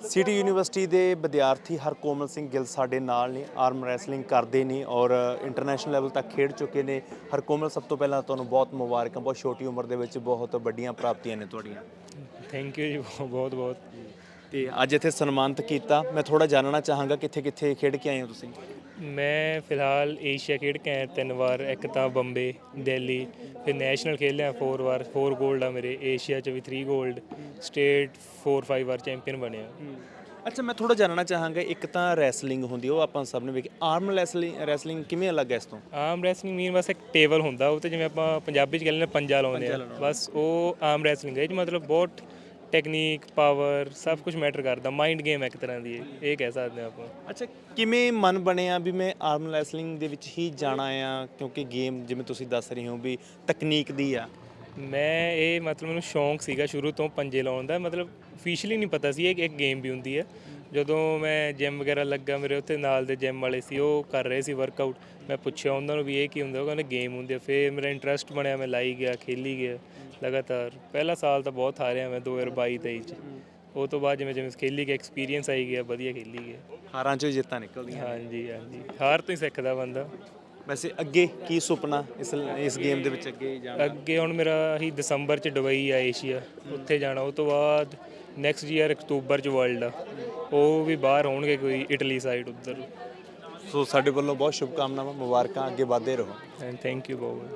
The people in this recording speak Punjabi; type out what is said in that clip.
ਸਿਟੀ ਯੂਨੀਵਰਸਿਟੀ ਦੇ ਵਿਦਿਆਰਥੀ ਹਰਕੋਮਲ ਸਿੰਘ ਗਿੱਲ ਸਾਡੇ ਨਾਲ ਨੇ ਆਰਮ ਰੈਸਲਿੰਗ ਕਰਦੇ ਨੇ ਔਰ ਇੰਟਰਨੈਸ਼ਨਲ ਲੈਵਲ ਤੱਕ ਖੇਡ ਚੁੱਕੇ ਨੇ। ਹਰਕੋਮਲ ਸਭ ਤੋਂ ਪਹਿਲਾਂ ਤੁਹਾਨੂੰ ਬਹੁਤ ਮੁਬਾਰਕਾਂ ਬਹੁਤ ਛੋਟੀ ਉਮਰ ਦੇ ਵਿੱਚ ਬਹੁਤ ਵੱਡੀਆਂ ਪ੍ਰਾਪਤੀਆਂ ਨੇ ਤੁਹਾਡੀਆਂ। ਥੈਂਕ ਯੂ ਜੀ ਬਹੁਤ ਬਹੁਤ। ਤੇ ਅੱਜ ਇੱਥੇ ਸਨਮਾਨਿਤ ਕੀਤਾ। ਮੈਂ ਥੋੜਾ ਜਾਣਨਾ ਚਾਹਾਂਗਾ ਕਿੱਥੇ ਕਿੱਥੇ ਖੇਡ ਕੇ ਆਏ ਹੋ ਤੁਸੀਂ? ਮੈਂ ਫਿਲਹਾਲ ਏਸ਼ੀਆ ਖੇਡ ਕੇ ਆਇਆ ਤਿੰਨ ਵਾਰ ਇੱਕ ਤਾਂ ਬੰਬੇ ਦਿੱਲੀ ਫਿਰ ਨੈਸ਼ਨਲ ਖੇਲਿਆ 4 ਵਾਰ 4 골ਡ ਆ ਮੇਰੇ ਏਸ਼ੀਆ ਚ ਵੀ 3 골ਡ ਸਟੇਟ 4 5 ਵਾਰ ਚੈਂਪੀਅਨ ਬਣਿਆ। ਅੱਛਾ ਮੈਂ ਥੋੜਾ ਜਾਣਨਾ ਚਾਹਾਂਗਾ ਇੱਕ ਤਾਂ ਰੈਸਲਿੰਗ ਹੁੰਦੀ ਉਹ ਆਪਾਂ ਸਭ ਨੇ ਵੇਖੀ ਆਰਮ ਰੈਸਲਿੰਗ ਰੈਸਲਿੰਗ ਕਿਵੇਂ ਅਲੱਗ ਹੈ ਇਸ ਤੋਂ? ਆਰਮ ਰੈਸਲਿੰਗ ਮੀਨ ਬਸ ਇੱਕ ਟੇਬਲ ਹੁੰਦਾ ਉਹ ਤੇ ਜਿਵੇਂ ਆਪਾਂ ਪੰਜਾਬੀ ਚ ਕਹਿੰਦੇ ਨੇ ਪੰਜਾ ਲਾਉਂਦੇ ਆ। ਬਸ ਉਹ ਆਰਮ ਰੈਸਲਿੰਗ ਹੈ ਇਹ 'ਚ ਮਤਲਬ ਬਹੁਤ ਟੈਕਨੀਕ ਪਾਵਰ ਸਭ ਕੁਝ ਮੈਟਰ ਕਰਦਾ ਮਾਈਂਡ ਗੇਮ ਇੱਕ ਤਰ੍ਹਾਂ ਦੀ ਇਹ ਇਹ ਕਹਿ ਸਕਦੇ ਆ ਆਪਾਂ। ਅੱਛਾ ਕਿਵੇਂ ਮਨ ਬਣਿਆ ਵੀ ਮੈਂ ਆਰਮ ਰੈਸਲਿੰਗ ਦੇ ਵਿੱਚ ਹੀ ਜਾਣਾ ਆ? ਕਿਉਂਕਿ ਗੇਮ ਜਿਵੇਂ ਤੁਸੀਂ ਦੱਸ ਰਹੇ ਹੋ ਵੀ ਤਕਨੀਕ ਦੀ ਆ। ਮੈਂ ਇਹ ਮਤਲਬ ਮੈਨੂੰ ਸ਼ੌਂਕ ਸੀਗਾ ਸ਼ੁਰੂ ਤੋਂ ਪੰਜੇ ਲਾਉਣ ਦਾ ਮਤਲਬ ਅਫੀਸ਼ੀਅਲੀ ਨਹੀਂ ਪਤਾ ਸੀ ਇਹ ਇੱਕ ਗੇਮ ਵੀ ਹੁੰਦੀ ਹੈ। ਜਦੋਂ ਮੈਂ ਜਿਮ ਵਗੈਰਾ ਲੱਗਾ ਮੇਰੇ ਉੱਥੇ ਨਾਲ ਦੇ ਜਿਮ ਵਾਲੇ ਸੀ ਉਹ ਕਰ ਰਹੇ ਸੀ ਵਰਕਆਊਟ ਮੈਂ ਪੁੱਛਿਆ ਉਹਨਾਂ ਨੂੰ ਵੀ ਇਹ ਕੀ ਹੁੰਦਾ ਉਹ ਕਹਿੰਦੇ ਗੇਮ ਹੁੰਦੀ ਹੈ ਫਿਰ ਮੇਰਾ ਇੰਟਰਸਟ ਬਣਿਆ ਮੈਂ ਲਾਈ ਗਿਆ ਖੇਲੀ ਗਿਆ ਲਗਾਤਾਰ। ਪਹਿਲਾ ਸਾਲ ਤਾਂ ਬਹੁਤ ਹਾਰਿਆ ਮੈਂ 2022 23 ਚ। ਉਹ ਤੋਂ ਬਾਅਦ ਜਿਵੇਂ ਜਿਵੇਂ ਖੇਲੀ ਗਿਆ ਐਕਸਪੀਰੀਅੰਸ ਆਈ ਗਿਆ ਵਧੀਆ ਖੇਲੀ ਗਿਆ। ਹਾਰਾਂ ਚੋਂ ਜਿੱਤਾਂ ਨਿਕਲਦੀਆਂ। ਹਾਂਜੀ ਹਾਂਜੀ। ਹਾਰ ਤੋਂ ਹੀ ਸਿੱਖਦਾ ਬੰਦਾ। ਵੈਸੇ ਅੱਗੇ ਕੀ ਸੁਪਨਾ ਇਸ ਇਸ ਗੇਮ ਦੇ ਵਿੱਚ ਅੱਗੇ ਜਾਣਾ? ਅੱਗੇ ਹੁਣ ਮੇਰਾ ਹੀ ਦਸੰਬਰ ਚ ਦੁਬਈ ਆ ਏਸ਼ੀਆ। ਉੱਥੇ ਜਾਣਾ ਉਹ ਤੋਂ ਬਾਅਦ ਨੈਕਸਟ ਈਅਰ ਅਕਤੂਬਰ ਚ ਵਰਲਡ ਆ। ਉਹ ਵੀ ਬਾਹਰ ਹੋਣਗੇ ਕੋਈ ਇਟਲੀ ਸਾਈਡ ਉੱਧਰ। ਸੋ ਸਾਡੇ ਵੱਲੋਂ ਬਹੁਤ ਸ਼ੁਭਕਾਮਨਾਵਾਂ ਮੁਬਾਰਕਾਂ ਅੱਗੇ ਵਧਦੇ ਰਹੋ। ਐਂਡ ਥੈਂਕ ਯੂ ਬਹੁਤ।